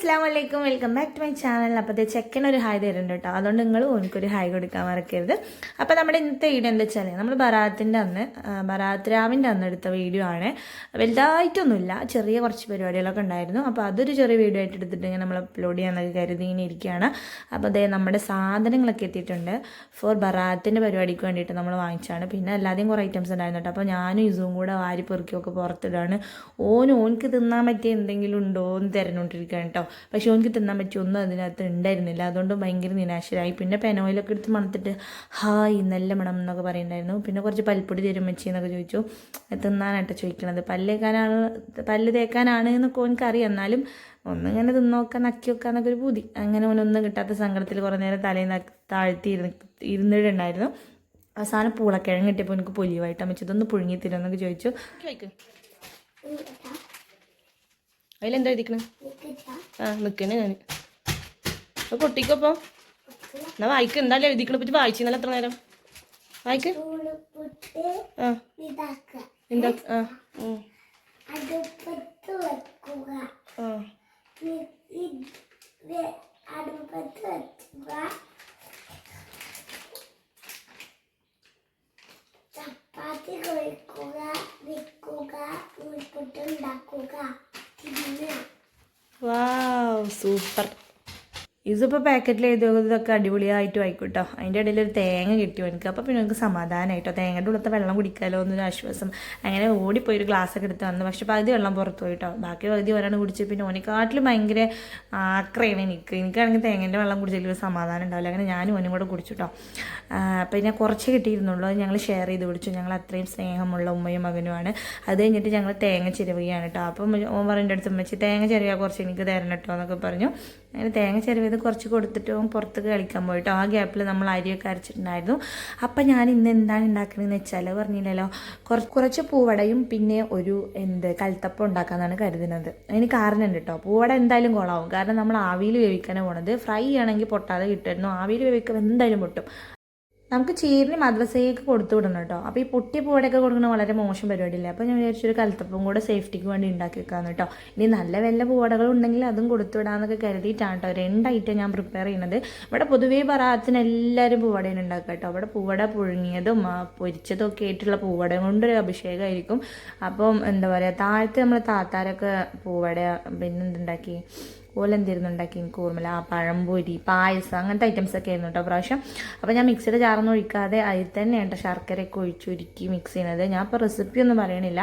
അസ്സാം വലൈക്കും welcome back to my channel. അപ്പോൾ ചെക്കൻ ഒരു ഹായ് തരുന്നുണ്ട് കേട്ടോ. അതുകൊണ്ട് നിങ്ങൾ എനിക്കൊരു ഹായ് കൊടുക്കാൻ മറക്കരുത്. അപ്പോൾ നമ്മുടെ ഇന്നത്തെ വീഡിയോ എന്താ വെച്ചാൽ നമ്മൾ ബറാത്തിന്റെ അന്ന് ബറാത്ത് രാവിന്റെ അന്ന് എടുത്ത വീഡിയോ ആണ്. വലുതായിട്ടൊന്നുമില്ല. ചെറിയ കുറച്ച് പരിപാടികളൊക്കെ ഉണ്ടായിരുന്നു. അപ്പോൾ അതൊരു ചെറിയ വീഡിയോ ആയിട്ട് എടുത്തിട്ട് ഇങ്ങനെ നമ്മൾ അപ്ലോഡ് ചെയ്യാനൊക്കെ കരുതി ഇങ്ങനെ ഇരിക്കുകയാണ്. അപ്പോൾ അതേ നമ്മുടെ സാധനങ്ങളൊക്കെ എത്തിയിട്ടുണ്ട്. ഫോർ ബറാത്തിന്റെ പരിപാടിക്ക് വേണ്ടിയിട്ട് നമ്മൾ വാങ്ങിച്ചാണ് പിന്നെ അല്ലാതെയും കുറേ ഐറ്റംസ് ഉണ്ടായിരുന്നു കേട്ടോ. അപ്പോൾ ഞാനും ഇസും കൂടെ വാരി പെറുക്കിയൊക്കെ പുറത്തിടാണ്. ഓനും ഓൻക്ക് തിന്നാൻ പറ്റിയ എന്തെങ്കിലും ഉണ്ടോ എന്ന് തിരഞ്ഞുകൊണ്ടിരിക്കുകയാണ് കേട്ടോ. പക്ഷെ ഓൻക്ക് തിന്നാൻ പറ്റിയ ഒന്നും അതിനകത്ത് ഉണ്ടായിരുന്നില്ല. അതുകൊണ്ട് ഭയങ്കര നിരാശരായി. പിന്നെ പെനോയിലൊക്കെ എടുത്ത് മണത്തിട്ട് ഹായ് നല്ല മണം എന്നൊക്കെ പറയുന്നുണ്ടായിരുന്നു. പിന്നെ കുറച്ച് പൽപ്പൊടി തരും മച്ചി എന്നൊക്കെ ചോദിച്ചു. തിന്നാനായിട്ട് ചോദിക്കണത്. പല്ലേക്കാനാണ് പല്ല് തേക്കാനാണ് എന്നൊക്കെ ഓനക്ക് അറിയാം. എന്നാലും ഒന്നിങ്ങനെ തിന്നോക്കാൻ നക്കി വെക്കാന്നൊക്കെ ഒരു ബുദ്ധി അങ്ങനെ ഓനൊന്നും കിട്ടാത്ത സങ്കടത്തിൽ കുറേ നേരം തലയിൽ താഴ്ത്തി ഇരുന്ന് ഇരുന്നിട്ടുണ്ടായിരുന്നു. അവസാനം പൂളക്കിഴങ്ങ് കിട്ടിയപ്പോൾ എനിക്ക് പൊലിയുമായിട്ട് അമ്മച്ചി പുഴുങ്ങി തരുമെന്നൊക്കെ ചോദിച്ചു. അതിലെന്താ എഴുതിക്കണേ? ആ നിൽക്കണേ ഞാൻ അപ്പോൾ പൊട്ടിക്കപ്പോൾ എന്നാ വായിക്ക്. എന്തായാലും എഴുതിക്കണ. പറ്റി വായിച്ചിന്നല്ല എത്ര നേരം? വായിക്ക്. ആ. എന്താ ആ. ആ. ഇതിപ്പോൾ പാക്കറ്റിൽ എഴുതിയതൊക്കെ അടിപൊളിയായിട്ട് ആയിക്കോട്ടോ. അതിന്റെ ഇടയിൽ ഒരു തേങ്ങ കിട്ടിയോ എനിക്ക്. അപ്പോൾ പിന്നെ എനിക്ക് സമാധാനമായിട്ടോ തേങ്ങയുടെ ഉള്ളത്തെ വെള്ളം കുടിക്കാമല്ലോ എന്നൊരു ആശ്വാസം. അങ്ങനെ ഓടിപ്പോയി ഒരു ഗ്ലാസ് ഒക്കെ എടുത്ത് വന്നു. പക്ഷെ പകുതി വെള്ളം പുറത്തു പോയിട്ടോ ബാക്കി പകുതി ഒരാണ് കുടിച്ച് പിന്നെ ഓനെക്കാട്ടിലും ഭയങ്കര ആക്രയാണ് എനിക്ക്. എനിക്കാണെങ്കിൽ തേങ്ങേന്റെ വെള്ളം കുടിച്ചതിൽ ഒരു സമാധാനം ഉണ്ടാവില്ല. അങ്ങനെ ഞാനും ഓനും കൂടെ കുടിച്ചു കേട്ടോ പിന്നെ കുറച്ച് കിട്ടിയിരുന്നുള്ളൂ. അത് ഞങ്ങൾ ഷെയർ ചെയ്ത് കുടിച്ചു. ഞങ്ങൾ അത്രയും സ്നേഹമുള്ള ഉമ്മയും മകനുമാണ്. അത് കഴിഞ്ഞിട്ട് ഞങ്ങൾ തേങ്ങ ചിരവുകയാണ് കേട്ടോ അപ്പം ഓൻ പറഞ്ഞിട്ട് അടുത്ത് ഉമ്മച്ചി തേങ്ങ ചിരവിയാൽ കുറച്ച് എനിക്ക് തരണം കേട്ടോ എന്നൊക്കെ പറഞ്ഞു. അങ്ങനെ തേങ്ങ ചിരവിയത് കുറച്ച് കൊടുത്തിട്ട് ഓൻ പുറത്തേക്ക് കളിക്കാൻ പോയിട്ടോ ആ ഗ്യാപ്പിൽ നമ്മൾ അരിയൊക്കെ അരച്ചിട്ടുണ്ടായിരുന്നു. അപ്പം ഞാൻ ഇന്ന് എന്താണ് ഉണ്ടാക്കണമെന്ന് വെച്ചാൽ പറഞ്ഞില്ലല്ലോ. കുറച്ച് കുറച്ച് പൂവടയും പിന്നെ ഒരു എന്ത് കൽത്തപ്പം ഉണ്ടാക്കാമെന്നാണ് കരുതുന്നത്. അതിന് കാരണമുണ്ട് കേട്ടോ പൂവട എന്തായാലും കൊളാവും. കാരണം നമ്മൾ ആവിയിൽ വേവിക്കാനാണ് പോണത്. ഫ്രൈ ആണെങ്കിൽ പൊട്ടാതെ കിട്ടുമായിരുന്നു. ആവിയിൽ വേവിക്കുമ്പോൾ എന്തായാലും പൊട്ടും. നമുക്ക് ചീരിന് മദ്രസയ്ക്ക് കൊടുത്തു വിടണം കേട്ടോ. അപ്പോൾ ഈ പൊട്ടി പൂവടയൊക്കെ കൊടുക്കുന്നത് വളരെ മോശം പരിപാടിയില്ല? അപ്പോൾ ഞാൻ വിചാരിച്ചൊരു കൽത്തപ്പം കൂടെ സേഫ്റ്റിക്ക് വേണ്ടി ഉണ്ടാക്കി വെക്കാമെന്ന് കേട്ടോ. ഇനി നല്ല വല്ല പൂവടകൾ ഉണ്ടെങ്കിൽ അതും കൊടുത്തു വിടാമെന്നൊക്കെ കരുതിയിട്ടാണ് കേട്ടോ. ഐറ്റം ഞാൻ പ്രിപ്പയർ ചെയ്യുന്നത്. ഇവിടെ പൊതുവേ പറാത്തിന് എല്ലാവരും പൂവടയാണ് ഉണ്ടാക്കുക കേട്ടോ. അവിടെ പൂവട പുഴുങ്ങിയതും പൊരിച്ചതും ഒക്കെ ആയിട്ടുള്ള പൂവട കൊണ്ടൊരു അഭിഷേകമായിരിക്കും അപ്പം എന്താ പറയുക താഴത്തെ നമ്മൾ താത്താരൊക്കെ പൂവട പിന്നെ എന്തുണ്ടാക്കി? ഓലെന്തിരുന്നു ഉണ്ടാക്കി? എനിക്ക് ഓർമ്മയില്ല. ആ പഴംപൊരി പായസം അങ്ങനത്തെ ഐറ്റംസ് ഒക്കെ ആയിരുന്നു കേട്ടോ പ്രാവശ്യം. അപ്പോൾ ഞാൻ മിക്സിയുടെ ജാറൊന്നും ഒഴിക്കാതെ അതിൽ തന്നെ കേട്ടോ ശർക്കരയൊക്കെ ഒഴിച്ചൊരുക്കി മിക്സ് ചെയ്യുന്നത്. ഞാൻ ഇപ്പോൾ റെസിപ്പി ഒന്നും പറയണില്ല.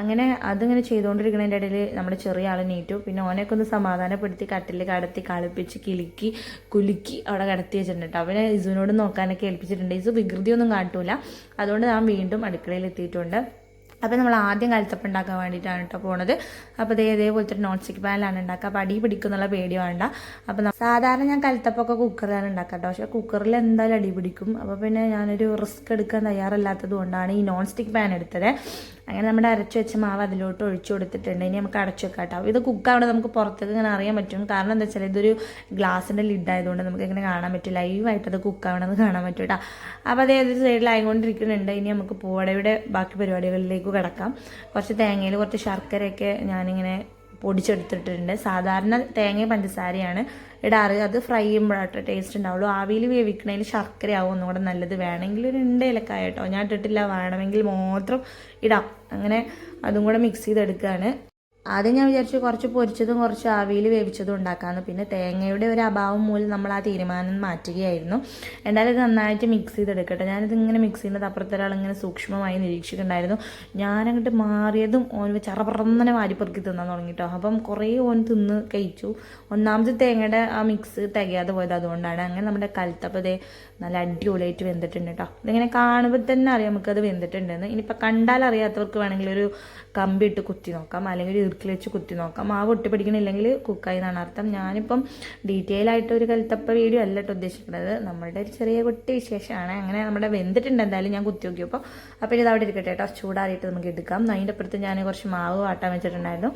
അങ്ങനെ അതിങ്ങനെ ചെയ്തുകൊണ്ടിരിക്കുന്നതിന്റെ ഇടയിൽ നമ്മുടെ ചെറിയ ആൾ നീറ്റു പിന്നെ ഓനെയൊക്കെ ഒന്ന് സമാധാനപ്പെടുത്തി കട്ടിൽ കടത്തി കളിപ്പിച്ച് കിലുക്കി കുലുക്കി അവിടെ കടത്തി വെച്ചിട്ടുണ്ട് അവനെ ഇസുവിനോട് നോക്കാനൊക്കെ ഏൽപ്പിച്ചിട്ടുണ്ട്. ഇസു വികൃതിയൊന്നും കാട്ടൂല. അതുകൊണ്ട് ഞാൻ വീണ്ടും അടുക്കളയിൽ എത്തിയിട്ടുണ്ട്. അപ്പോൾ നമ്മൾ ആദ്യം കലത്തപ്പം ഉണ്ടാക്കാൻ വേണ്ടിയിട്ടാണ് കേട്ടോ പോണത്. അപ്പോൾ ഇതേ ഇതേപോലത്തെ നോൺ സ്റ്റിക്ക് പാനിലാണ് ഉണ്ടാക്കുക. അപ്പോൾ അടി പിടിക്കുന്നുള്ള പേടി വേണ്ട. അപ്പോൾ സാധാരണ ഞാൻ കലത്തപ്പൊക്കെ കുക്കറിലാണ് ഉണ്ടാക്കുക കേട്ടോ പക്ഷേ കുക്കറിൽ എന്തായാലും അടി പിടിക്കും. അപ്പോൾ പിന്നെ ഞാനൊരു റിസ്ക് എടുക്കാൻ തയ്യാറല്ലാത്തത് കൊണ്ടാണ് ഈ നോൺ സ്റ്റിക്ക് പാൻ എടുത്തത്. അങ്ങനെ നമ്മുടെ അരച്ചു വെച്ച മാവ് അതിലോട്ട് ഒഴിച്ചു കൊടുത്തിട്ടുണ്ട്. ഇനി നമുക്ക് അടച്ചു വെക്കാം കേട്ടോ. ഇത് കുക്കാവിടെ നമുക്ക് പുറത്തേക്ക് ഇങ്ങനെ അറിയാൻ പറ്റും. കാരണം എന്താ വെച്ചാൽ ഇതൊരു ഗ്ലാസിന്റെ ലിഡായതുകൊണ്ട് നമുക്ക് ഇങ്ങനെ കാണാൻ പറ്റും ലൈവായിട്ട് അത് കുക്കാവണമെന്ന് കാണാൻ പറ്റും കേട്ടോ. അപ്പോൾ അതേ ഒരു സൈഡിലായിക്കൊണ്ടിരിക്കുന്നുണ്ട് ഇനി നമുക്ക് പൂവടയുടെ ബാക്കി പരിപാടികളിലേക്ക് കിടക്കാം. കുറച്ച് തേങ്ങയിൽ കുറച്ച് ശർക്കരയൊക്കെ ഞാനിങ്ങനെ പൊടിച്ചെടുത്തിട്ടുണ്ട്. സാധാരണ തേങ്ങയും പഞ്ചസാരയാണ്. ഇടാറ്. അത് ഫ്രൈ ചെയ്യുമ്പോഴാട്ടോ ടേസ്റ്റ് ഉണ്ടാവുള്ളൂ. ആവിയിൽ വേവിക്കണതിൽ ശർക്കരയാവും ഒന്നുകൂടെ നല്ലത്. വേണമെങ്കിൽ ഒരു രണ്ട് ഇലക്കായ കേട്ടോ. ഞാൻ ഇട്ടിട്ടില്ല. വേണമെങ്കിൽ മാത്രം ഇടാം. അങ്ങനെ അതും കൂടെ മിക്സ് ചെയ്തെടുക്കുകയാണ് ആദ്യം ഞാൻ വിചാരിച്ചു കുറച്ച് പൊരിച്ചതും കുറച്ച് ആവിയിൽ വേവിച്ചതും ഉണ്ടാക്കാമെന്ന് പിന്നെ തേങ്ങയുടെ ഒരു അഭാവം മൂലം നമ്മൾ ആ തീരുമാനം മാറ്റുകയായിരുന്നു. എന്തായാലും ഇത് നന്നായിട്ട് മിക്സ് ചെയ്തെടുക്കട്ടെ. ഞാനിത് ഇങ്ങനെ മിക്സ് ചെയ്യുന്നത് അപ്പുറത്തൊരാൾ ഇങ്ങനെ സൂക്ഷ്മമായി നിരീക്ഷിക്കുന്നുണ്ടായിരുന്നു ഞാനങ്ങോട്ട് മാറിയതും ഓൻ ചറപറന്നനെ വാരിപ്പെറുക്കി തിന്നാൻ തുടങ്ങിട്ടോ. അപ്പം കുറേ ഓൻ തിന്ന് കഴിച്ചു. ഒന്നാമത് തേങ്ങയുടെ ആ മിക്സ് തികയാതെ പോയത് അതുകൊണ്ടാണ്. അങ്ങനെ നമ്മുടെ കലത്തപ്പതേ നല്ല അടിപൊളിയായിട്ട് വെന്തിട്ടുണ്ട് കേട്ടോ ഇതിങ്ങനെ കാണുമ്പോൾ തന്നെ അറിയാം നമുക്കത് വെന്തിട്ടുണ്ടെന്ന്. ഇനിയിപ്പോൾ കണ്ടാൽ അറിയാത്തവർക്ക് വേണമെങ്കിൽ ഒരു കമ്പിയിട്ട് കുത്തി നോക്കാം. അല്ലെങ്കിൽ ഒരു വെച്ച് കുത്തി നോക്കാം. മാവ് ഒട്ടി പിടിക്കണില്ലെങ്കിൽ കുക്കായി എന്നാണ് അർത്ഥം. ഞാനിപ്പം ഡീറ്റെയിൽ ആയിട്ട് ഒരു കൽത്തപ്പ വീഡിയോ അല്ല കേട്ടോ ഉദ്ദേശിക്കുന്നത്. നമ്മളുടെ ഒരു ചെറിയ കുട്ടി വിശേഷമാണ്. അങ്ങനെ നമ്മുടെ വെന്തിട്ടുണ്ട് എന്തായാലും ഞാൻ കുത്തി നോക്കിയപ്പോൾ അപ്പോൾ ഇത് അവിടെ ഇരിക്കട്ടെ കേട്ടോ ചൂടാറിയിട്ട് നമുക്ക് എടുക്കാം. അതിന്റെ അപ്പുറത്ത് ഞാൻ കുറച്ച് മാവ് വാട്ടാൻ വെച്ചിട്ടുണ്ടായിരുന്നു.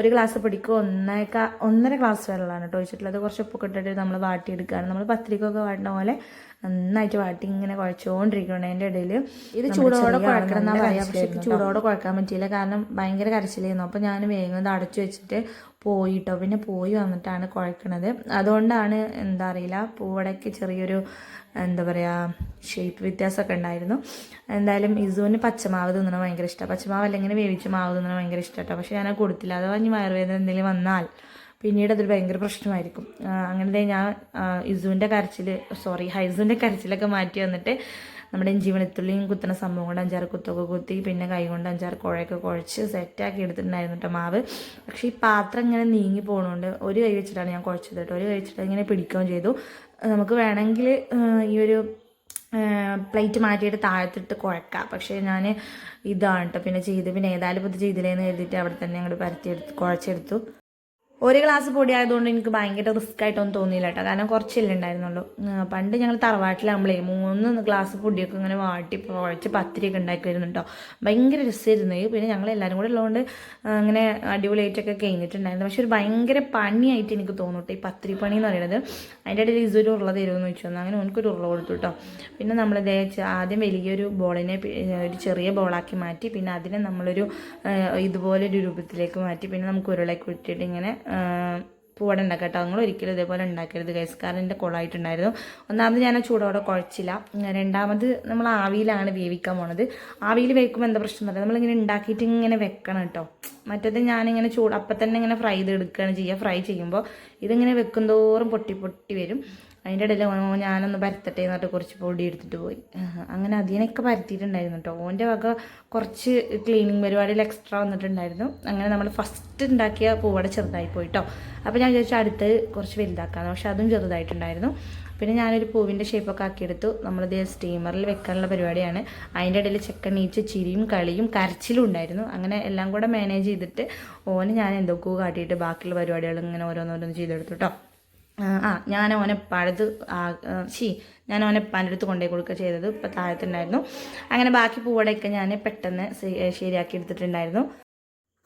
ഒരു ഗ്ലാസ് പിടിക്കുക ഒന്നേക്കാ ഒന്നര ഗ്ലാസ് വെള്ളമാണ് കേട്ടോ ഒഴിച്ചിട്ടുള്ളത്. കുറച്ച് ഉപ്പൊക്കെ ഇട്ടിട്ട് നമ്മൾ വാട്ടിയെടുക്കുകയാണ്. നമ്മൾ പത്തിരിക്കൊക്കെ വാട്ടുന്ന പോലെ നന്നായിട്ട് വാട്ടി ഇങ്ങനെ കുഴച്ചുകൊണ്ടിരിക്കണം അതിന്റെ ഇടയിൽ ഇത് ചൂടോടെ കുഴക്കണം എന്നാണ് പറയാം. പക്ഷേ ചൂടോടെ കുഴക്കാൻ പറ്റിയില്ല. കാരണം ഭയങ്കര കരച്ചിലായിരുന്നു അപ്പോൾ ഞാൻ വേഗം അത് അടച്ചു വെച്ചിട്ട് പോയിട്ടോ. പിന്നെ പോയി വന്നിട്ടാണ് കുഴക്കണത്. അതുകൊണ്ടാണ് എന്താ അറിയില്ല പൂവടയ്ക്ക് ചെറിയൊരു എന്താ പറയുക ഷേപ്പ് വ്യത്യാസമൊക്കെ ഉണ്ടായിരുന്നു. എന്തായാലും ഇസുവിന് പച്ചമാവ് തിന്നണം ഭയങ്കര ഇഷ്ടമാണ് പച്ചമാവ് അല്ലെങ്കിൽ വേവിച്ച മാവ് തിന്നണം ഭയങ്കര ഇഷ്ടമാട്ടോ പക്ഷേ ഞാൻ കൊടുത്തില്ല. അഥവാ ഇനി വയറുവേദന എന്തെങ്കിലും വന്നാൽ പിന്നീട് അതൊരു ഭയങ്കര പ്രശ്നമായിരിക്കും. അങ്ങനെ ഞാൻ ഇസുവിന്റെ കരച്ചിൽ സോറി ഹൈസുവിന്റെ കരച്ചിലൊക്കെ മാറ്റി വന്നിട്ട് നമ്മുടെ ഇഞ്ചി വെളുത്തുള്ളിയും കുത്തുന്ന സംഭവം കൊണ്ട് അഞ്ചാറ് കുത്തൊക്കെ കുത്തി പിന്നെ കൈ കൊണ്ട് അഞ്ചാറ് കുഴയൊക്കെ കുഴച്ച് സെറ്റാക്കി എടുത്തിട്ടുണ്ടായിരുന്നു കേട്ടോ മാവ്. പക്ഷേ ഈ പാത്രം ഇങ്ങനെ നീങ്ങി പോകണോണ്ട് ഒരു കൈ വെച്ചിട്ടാണ് ഞാൻ കുഴച്ചത് കേട്ടോ ഒരു കൈ വെച്ചിട്ട് ഇങ്ങനെ പിടിക്കുകയും ചെയ്തു. നമുക്ക് വേണമെങ്കിൽ ഈ ഒരു പ്ലേറ്റ് മാറ്റിയിട്ട് താഴത്തിട്ട് കുഴക്കാം. പക്ഷേ ഞാൻ ഇതാണ് കേട്ടോ പിന്നെ ചെയ്ത് പിന്നെ ഏതായാലും ഇപ്പോൾ ഇത് ചെയ്തില്ലേന്ന് കരുതിയിട്ട് അവിടെ തന്നെ അങ്ങോട്ട് പരത്തിയെടുത്ത് കുഴച്ചെടുത്തു. ഒരു ഗ്ലാസ് പൊടി ആയതുകൊണ്ട് എനിക്ക് ഭയങ്കര റിസ്ക് ആയിട്ടൊന്നും തോന്നിയില്ല കേട്ടോ. കാരണം കുറച്ചില്ല ഉണ്ടായിരുന്നുള്ളൂ. പണ്ട് ഞങ്ങൾ തറവാട്ടിലാകുമ്പോഴേ മൂന്ന് ഗ്ലാസ് പൊടിയൊക്കെ ഇങ്ങനെ വാട്ടി കുഴച്ച് പത്തിരിയൊക്കെ ഉണ്ടാക്കി വരുന്നു കേട്ടോ. ഭയങ്കര രസമായിരുന്നു. പിന്നെ ഞങ്ങൾ എല്ലാവരും കൂടെ ഉള്ളതുകൊണ്ട് അങ്ങനെ അടിപൊളിയായിട്ടൊക്കെ കഴിഞ്ഞിട്ടുണ്ടായിരുന്നു. പക്ഷെ ഒരു ഭയങ്കര പണിയായിട്ട് എനിക്ക് തോന്നും ഈ പത്തിരി പണി എന്ന് പറയുന്നത്. അതിന്റെ ഇടയിൽ ഇതൊരു ഉരുള തരുമെന്ന് തന്നെ അങ്ങനെ എനിക്കൊരു ഉരുള കൊടുത്തു കേട്ടോ. പിന്നെ നമ്മൾ ആദ്യം വലിയൊരു ബോളിനെ ഒരു ചെറിയ ബോളാക്കി മാറ്റി. പിന്നെ അതിനെ നമ്മളൊരു ഇതുപോലെ ഒരു രൂപത്തിലേക്ക് മാറ്റി. പിന്നെ നമുക്ക് ഉരുളയൊക്കെ ഇട്ടിട്ട് ഇങ്ങനെ പൂവട ഉണ്ടാക്കാം കേട്ടോ. നിങ്ങൾ ഒരിക്കലും ഇതേപോലെ ഉണ്ടാക്കരുത് ഗൈസ് കാരണം എന്റെ കുളമായിട്ടുണ്ടായിരുന്നു ഒന്നാമത് ഞാൻ ആ ചൂടോടെ കുഴച്ചില്ല. രണ്ടാമത് നമ്മൾ ആവിയിലാണ് വേവിക്കാൻ പോണത്. ആവിയിൽ വേവിക്കുമ്പോൾ എന്താ പ്രശ്നം പറയുക നമ്മളിങ്ങനെ ഉണ്ടാക്കിയിട്ട് ഇങ്ങനെ വെക്കണം കേട്ടോ. മറ്റേത് ഞാനിങ്ങനെ ചൂട് അപ്പം തന്നെ ഇങ്ങനെ ഫ്രൈ ചെയ്ത് എടുക്കുകയാണ് ചെയ്യുക ഫ്രൈ ചെയ്യുമ്പോൾ ഇതിങ്ങനെ വെക്കും തോറും പൊട്ടി പൊട്ടി വരും. അതിന്റെ ഇടയിൽ ഞാനൊന്ന് പരത്തട്ടെ എന്ന് പറഞ്ഞിട്ട് കുറച്ച് പൊടി എടുത്തിട്ട് പോയി. അങ്ങനെ അതിനൊക്കെ പരത്തിയിട്ടുണ്ടായിരുന്നു കേട്ടോ ഓന്റെ വക കുറച്ച് ക്ലീനിങ് പരിപാടിയിൽ എക്സ്ട്രാ വന്നിട്ടുണ്ടായിരുന്നു. അങ്ങനെ നമ്മൾ ഫസ്റ്റ് ഉണ്ടാക്കിയ പൂവട ചെറുതായി പോയി കേട്ടോ അപ്പോൾ ഞാൻ വിചാരിച്ചു അടുത്ത് കുറച്ച് വലുതാക്കാമെന്ന് പക്ഷെ അതും ചെറുതായിട്ടുണ്ടായിരുന്നു. പിന്നെ ഞാനൊരു പൂവിന്റെ ഷേപ്പൊക്കെ ആക്കിയെടുത്തു. നമ്മളിത് സ്റ്റീമറിൽ വെക്കാനുള്ള പരിപാടിയാണ്. അതിന്റെ ഇടയിൽ ചെക്കൻ നീച്ച് ചിരിയും കളിയും കരച്ചിലും ഉണ്ടായിരുന്നു. അങ്ങനെ എല്ലാം കൂടെ മാനേജ് ചെയ്തിട്ട് ഓന് ഞാൻ എന്തൊക്കെയോ കാട്ടിയിട്ട് ബാക്കിയുള്ള പരിപാടികൾ ഇങ്ങനെ ഓരോന്നോരോന്ന് ചെയ്തെടുത്തു കേട്ടോ ആ, ഞാൻ ഞാൻ പഴുത് ശി ഞാൻ ഓനെ അടുത്ത് കൊണ്ടുപോയി കൊടുക്കുക ചെയ്തത് ഇപ്പം താഴത്തുണ്ടായിരുന്നു. അങ്ങനെ ബാക്കി പൂവടയൊക്കെ ഞാൻ പെട്ടെന്ന് ശരിയാക്കി എടുത്തിട്ടുണ്ടായിരുന്നു.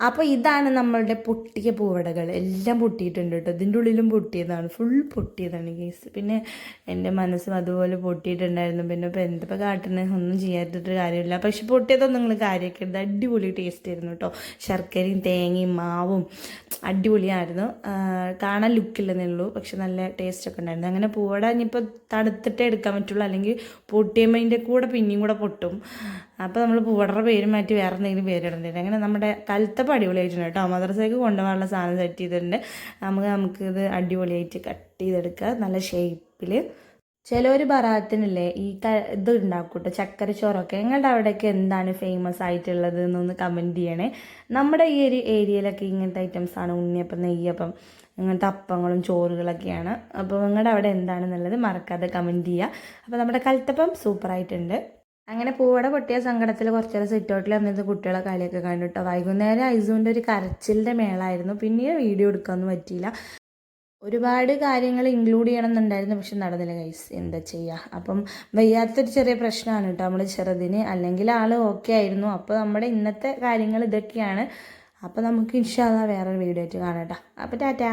അപ്പോൾ ഇതാണ് നമ്മളുടെ പൊട്ടിയ പൂവടകൾ. എല്ലാം പൊട്ടിയിട്ടുണ്ട് കേട്ടോ ഇതിന്റെ ഉള്ളിലും പൊട്ടിയതാണ്. ഫുൾ പൊട്ടിയതാണ് കേസ് പിന്നെ എന്റെ മനസ്സും അതുപോലെ പൊട്ടിയിട്ടുണ്ടായിരുന്നു. പിന്നെ ഇപ്പോൾ എന്തിപ്പോൾ കാട്ടുന്നത് ഒന്നും ചെയ്യാത്തിട്ട് കാര്യമില്ല. പക്ഷെ പൊട്ടിയതൊന്നും നിങ്ങൾ കാര്യമാക്കരുത് അടിപൊളി ടേസ്റ്റ് ആയിരുന്നു കേട്ടോ ശർക്കരയും തേങ്ങയും മാവും അടിപൊളിയായിരുന്നു. കാണാൻ ലുക്കില്ലെന്നേ ഉള്ളൂ. പക്ഷെ നല്ല ടേസ്റ്റ് ഒക്കെ ഉണ്ടായിരുന്നു. അങ്ങനെ പൂവട ഇനിയിപ്പോൾ തണുത്തിട്ടേ എടുക്കാൻ പറ്റുള്ളൂ. അല്ലെങ്കിൽ പൊട്ടിയമ്മേന്റെ കൂടെ പിന്നെയും കൂടെ പൊട്ടും. അപ്പോൾ നമ്മൾ പൂവടയുടെ പേര് മാറ്റി വേറെ എന്തെങ്കിലും പേര് ഇടേണ്ടി? അങ്ങനെ നമ്മുടെ കലത്തപ്പം അടിപൊളിയായിട്ടുണ്ട് കേട്ടോ. മദ്രസയ്ക്ക് കൊണ്ടുപോകാനുള്ള സാധനം സെറ്റ് ചെയ്തിട്ടുണ്ട്. നമുക്ക് നമുക്കിത് അടിപൊളിയായിട്ട് കട്ട് ചെയ്തെടുക്കുക നല്ല ഷേപ്പിൽ ഒരു ബറാത്തിനില്ലേ ഈ ക ഇത് ഉണ്ടാക്കും കേട്ടോ ചക്കര ചോറൊക്കെ. നിങ്ങളുടെ അവിടെയൊക്കെ എന്താണ് ഫേമസ് ആയിട്ടുള്ളത് എന്നൊന്ന് കമന്റ് ചെയ്യണേ. നമ്മുടെ ഈ ഒരു ഏരിയയിലൊക്കെ ഇങ്ങനത്തെ ഐറ്റംസ് ആണ് ഉണ്ണിയപ്പം നെയ്യപ്പം ഇങ്ങനത്തെ അപ്പങ്ങളും ചോറുകളൊക്കെയാണ്. അപ്പോൾ നിങ്ങളുടെ അവിടെ എന്താണെന്നുള്ളത് മറക്കാതെ കമന്റ് ചെയ്യുക അപ്പോൾ നമ്മുടെ കൽത്തപ്പം സൂപ്പറായിട്ടുണ്ട് അങ്ങനെ പൂവട പൊട്ടിയ സങ്കടത്തിൽ കുറച്ചേരം നേരം സിറ്റ് ഔട്ടിൽ വന്നിരുന്ന കുട്ടികളെ കളിയൊക്കെ കണ്ടിട്ടോ വൈകുന്നേരം ഐസുവിന്റെ ഒരു കരച്ചിലിന്റെ മേളായിരുന്നു. പിന്നീട് വീഡിയോ എടുക്കാനൊന്നും പറ്റിയില്ല. ഒരുപാട് കാര്യങ്ങൾ ഇൻക്ലൂഡ് ചെയ്യണമെന്നുണ്ടായിരുന്നു പക്ഷെ നടന്നില്ല ഗൈസ് എന്താ ചെയ്യുക അപ്പം വയ്യാത്തൊരു ചെറിയ പ്രശ്നമാണ് കേട്ടോ നമ്മൾ ചെറുതിന്. അല്ലെങ്കിൽ ആൾ ഓക്കെ ആയിരുന്നു. അപ്പോൾ നമ്മുടെ ഇന്നത്തെ കാര്യങ്ങൾ ഇതൊക്കെയാണ്. അപ്പോൾ നമുക്ക് ഇൻഷാ വേറൊരു വീഡിയോ ആയിട്ട് കാണാം കേട്ടോ അപ്പോൾ ടാറ്റാ.